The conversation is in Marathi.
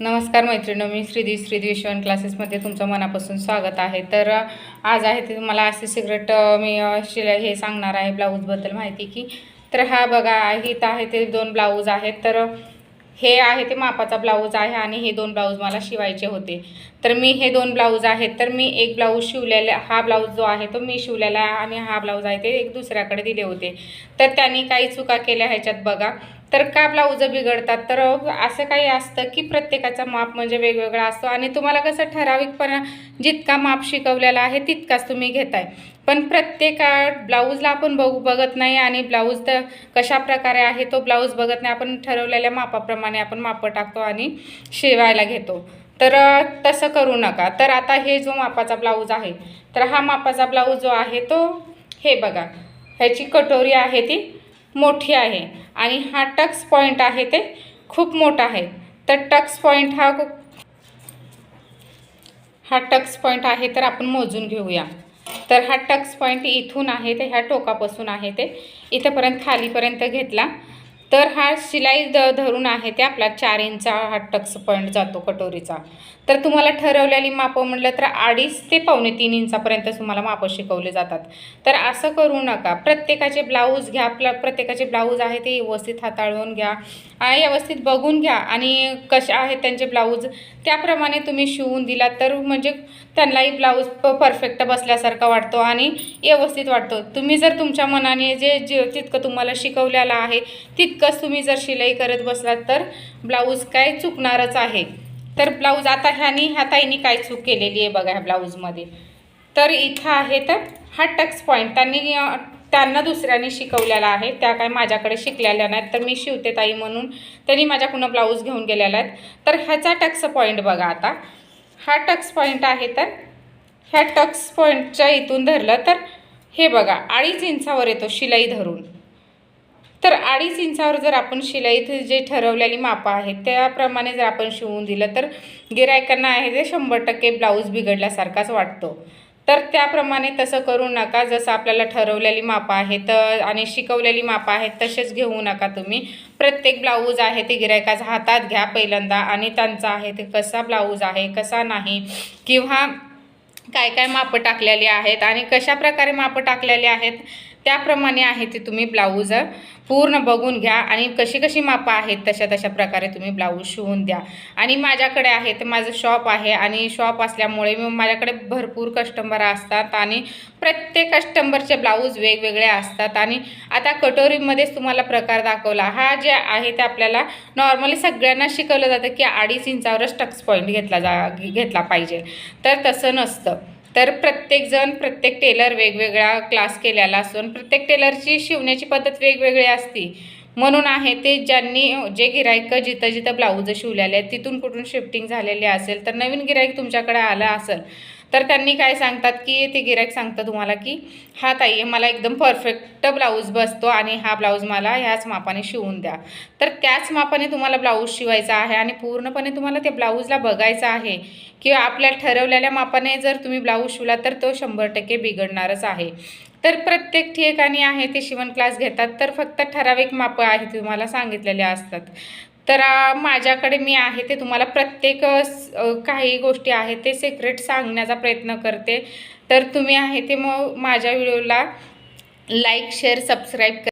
नमस्कार मैत्रिणी मी श्रीदी श्रीदी शिवण क्लासेसमध्ये तुमचं मनापासून स्वागत आहे. तर आज आहे ते मला असे सिक्रेट मी शिला हे सांगणार आहे ब्लाऊजबद्दल माहिती की. तर हा बघा हित आहे ते दोन ब्लाऊज आहेत. तर हे आहे ते मापाचा ब्लाऊज आहे आणि हे दोन ब्लाऊज मला शिवायचे होते. तर मी हे दोन ब्लाऊज आहेत. तर मी एक ब्लाऊज शिवलेला हा ब्लाऊज जो आहे तो मी शिवलेला आणि हा ब्लाऊज आहे ते एक दुसऱ्याकडे दिले होते. तर त्यांनी काही चुका केल्या ह्याच्यात बघा. तर का ब्लाऊज बिघडतात. तर असं काही असतं की प्रत्येकाचा माप म्हणजे वेगवेगळा असतो आणि तुम्हाला कसं ठराविकपणा जितका माप शिकवलेला आहे तितकाच तुम्ही घेताय. पण प्रत्येक ब्लाऊजला आपण बघू बघत नाही आणि ब्लाऊज तर कशा प्रकारे आहे तो ब्लाऊज बघत नाही. आपण ठरवलेल्या मापाप्रमाणे आपण मापं टाकतो आणि शिवायला घेतो. तर तसं करू नका. तर आता हे जो मापाचा ब्लाऊज आहे तर हा मापाचा ब्लाऊज जो आहे तो हे बघा. ह्याची कटोरी आहे ती मोठी आहे. आणि हा टक्स पॉईंट आहे ते खूप मोठा आहे. तर टक्स पॉईंट हा खूप हा टक्स पॉईंट आहे तर आपण मोजून घेऊया. तर हा टक्स पॉईंट इथून आहे ते ह्या टोकापासून आहे ते इथंपर्यंत खालीपर्यंत घेतला. तर हा शिलाई द धरून आहे ते आपला चार इंचा हा टक्स पॉईंट जातो कटोरीचा. तर तुम्हाला ठरवलेली मापं म्हटलं तर अडीच ते पावणे तीन इंचापर्यंत तुम्हाला मापं शिकवले जातात. तर असं करू नका. प्रत्येकाचे ब्लाऊज घ्या. आपलं प्रत्येकाचे ब्लाऊज आहे ते व्यवस्थित हाताळून घ्या. आणि व्यवस्थित बघून घ्या आणि कशा आहेत त्यांचे ब्लाऊज. त्याप्रमाणे तुम्ही शिवून दिला तर म्हणजे त्यांनाही ब्लाऊज प परफेक्ट बसल्यासारखा वाटतो आणि व्यवस्थित वाटतो. तुम्ही जर तुमच्या मनाने जे जे तितकं तुम्हाला शिकवलेलं आहे तितकंच तुम्ही जर शिलाई करत बसलात तर ब्लाऊज काय चुकणारच आहे. तर ब्लाऊज आता ह्यानी ह्या ताईनी काय चूक केलेली आहे बघा ह्या ब्लाऊजमध्ये. तर इथं आहे तर हा टक्स पॉईंट त्यांनी त्यांना दुसऱ्यांनी शिकवलेला आहे. त्या काय माझ्याकडे शिकलेल्या नाहीत तर मी शिवते ताई म्हणून. त्यांनी माझ्याकडून ब्लाऊज घेऊन गेलेला आहेत. तर ह्याचा टक्स पॉईंट बघा आता. हा टक्स पॉईंट आहे तर ह्या टक्स पॉईंटच्या इथून धरलं तर हे बघा अडीच इंचावर येतो शिलाई धरून. तर अडीच इंचावर जर आपण शिलाईत जे ठरवलेली मापं आहेत त्याप्रमाणे जर आपण शिवून दिलं तर गिरायकांना आहे ते शंभर टक्के ब्लाऊज बिघडल्यासारखाच वाटतो. तर त्याप्रमाणे तसं करू नका. जसं आपल्याला ठरवलेली मापं आहेत आणि शिकवलेली मापं आहेत तसेच घेऊ नका तुम्ही. प्रत्येक ब्लाऊज आहे ते गिरायकाचा हातात घ्या पहिल्यांदा आणि त्यांचा आहे ते कसा ब्लाऊज आहे कसा नाही किंवा काय काय मापं टाकलेली आहेत आणि कशा प्रकारे मापं टाकलेली आहेत त्याप्रमाणे आहे ते तुम्ही ब्लाऊज पूर्ण बघून घ्या आणि कशी कशी मापं आहेत तशा तशा प्रकारे तुम्ही ब्लाऊज शिवून द्या. आणि माझ्याकडे आहे ते माझं शॉप आहे आणि शॉप असल्यामुळे मी माझ्याकडे भरपूर कस्टमर असतात आणि प्रत्येक कस्टमरचे ब्लाऊज वेगवेगळे असतात. आणि आता कटोरीमध्येच तुम्हाला प्रकार दाखवला. हा जे आहे ते आपल्याला नॉर्मली सगळ्यांना शिकवलं जातं की अडीच इंचावरच टक्स पॉईंट घेतला जा घेतला पाहिजे. तर तसं नसतं. तर प्रत्येकजण प्रत्येक टेलर वेगवेगळा क्लास केलेला असून प्रत्येक टेलरची शिवण्याची पद्धत वेगवेगळी असते. म्हणून आहे ते ज्यांनी जे गिरायक जिथं जिथं ब्लाऊज शिवलेले आहेत तिथून कुठून शिफ्टिंग झालेली असेल तर नवीन गिरायक तुमच्याकडे आलं असेल तर त्यांनी काय सांगतात की ते गिरायक सांगतं तुम्हाला की हा ताई मला एकदम परफेक्ट ब्लाऊज बसतो आणि हा ब्लाऊज मला ह्याच मापाने शिवून द्या. तर त्याच मापाने तुम्हाला ब्लाऊज शिवायचा आहे आणि पूर्णपणे तुम्हाला त्या ब्लाऊजला बघायचं आहे किंवा आपल्या ठरवलेल्या मापाने जर तुम्ही ब्लाऊज शिवला तर तो शंभर टक्के बिघडणारच आहे. तर प्रत्येक ठिकाणी आहे ते शिवण क्लास घेतात तर फक्त ठराविक मापं आहे तुम्हाला सांगितलेले असतात. तर माझ्याकडे मी आहे ते तुम्हाला प्रत्येक स- काही गोष्टी आहेत ते सिक्रेट सांगण्याचा प्रयत्न करते. तर तुम्ही आहे ते मग माझ्या व्हिडिओला लाईक शेअर सबस्क्राईब कर